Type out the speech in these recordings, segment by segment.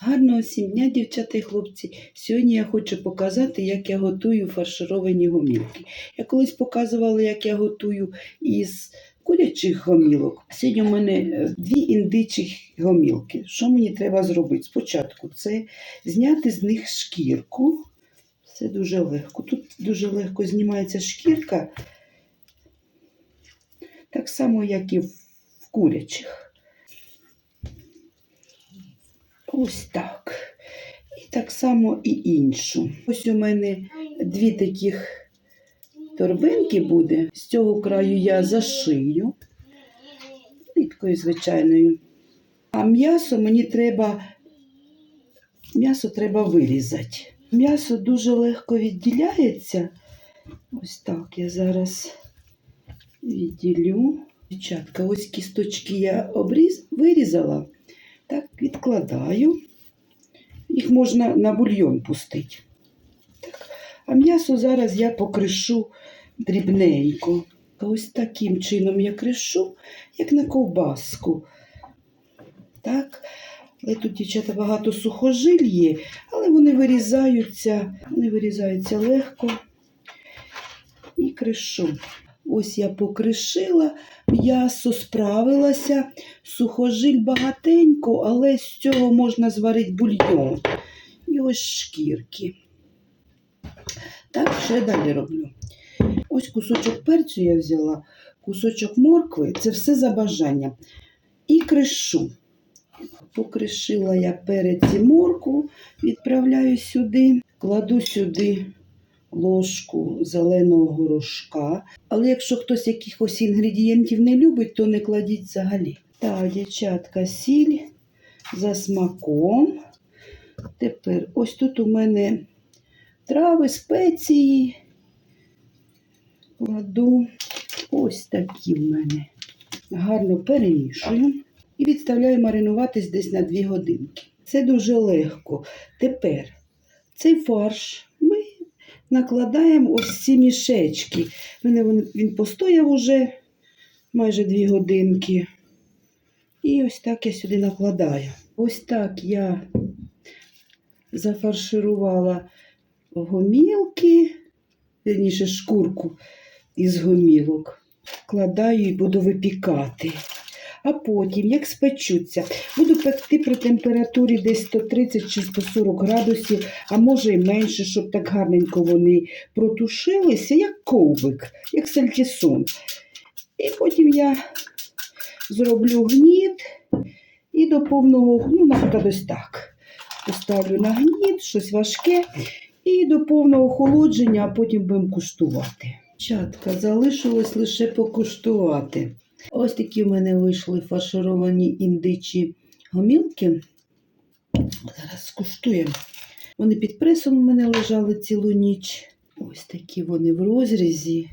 Гарного всім дня, дівчата і хлопці. Сьогодні я хочу показати, як я готую фаршировані гомілки. Я колись показувала, як я готую із курячих гомілок. Сьогодні у мене е, дві індичих гомілки. Що мені треба зробити? Спочатку це зняти з них шкірку. Це дуже легко. Тут дуже легко знімається шкірка, так само, як і в курячих. Ось так. І так само і іншу. Ось у мене дві таких торбинки буде. З цього краю я зашию ниткою звичайною. А м'ясо мені треба, м'ясо треба вирізати. М'ясо дуже легко відділяється. Ось так я зараз відділю. Дівчатка, ось кісточки я обріз, вирізала. Так, відкладаю. Їх можна на бульйон пустити. Так. А м'ясо зараз я покришу дрібненько. Ось таким чином я кришу, як на ковбаску. Так. Але тут, дівчата, багато сухожиль є, але вони вирізаються, вони вирізаються легко. І кришу. Ось я покришила, м'ясо справилася, сухожиль багатенько, але з цього можна зварити бульйон. І ось шкірки. Так, я далі роблю? Ось кусочок перцю я взяла, кусочок моркви це все за бажанням. І кришу. Покришила я перець і моркву, відправляю сюди, кладу сюди ложку зеленого горошка. Але якщо хтось якихось інгредієнтів не любить, то не кладіть взагалі. Так, дівчатка, сіль за смаком. Тепер ось тут у мене трави, спеції. Кладу ось такі в мене. Гарно перемішую і відставляю маринуватись десь на 2 годинки. Це дуже легко. Тепер цей фарш накладаємо ось ці мішечки. У мене він, постояв уже майже 2 годинки. І ось так я сюди накладаю. Ось так я зафарширувала гомілки, вірніше шкурку із гомілок. Кладаю і буду випікати. А потім, як спечуться, буду пекти при температурі десь 130 чи 140 градусів, а може і менше, щоб так гарненько вони протушилися, як ковбик, як сальтісон. І потім я зроблю гніт і до повного, ну, наприклад, ось так. Поставлю на гніт, щось важке, і до повного охолодження, а потім будемо куштувати. Чатка, залишилось лише покуштувати. Ось такі в мене вийшли фаршировані індичі гомілки. Зараз скуштуємо. Вони під пресом у мене лежали цілу ніч. Ось такі вони в розрізі.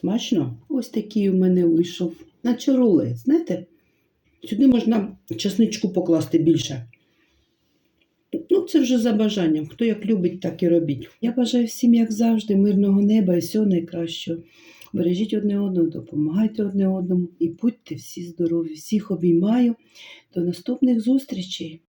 Смачно? Ось такий у мене вийшов. Наче рулет, знаєте? Сюди можна часничку покласти більше. Це вже за бажанням. Хто як любить, так і робіть. Я бажаю всім, як завжди, мирного неба і всього найкращого. Бережіть одне одного, допомагайте одне одному і будьте всі здорові. Всіх обіймаю. До наступних зустрічей!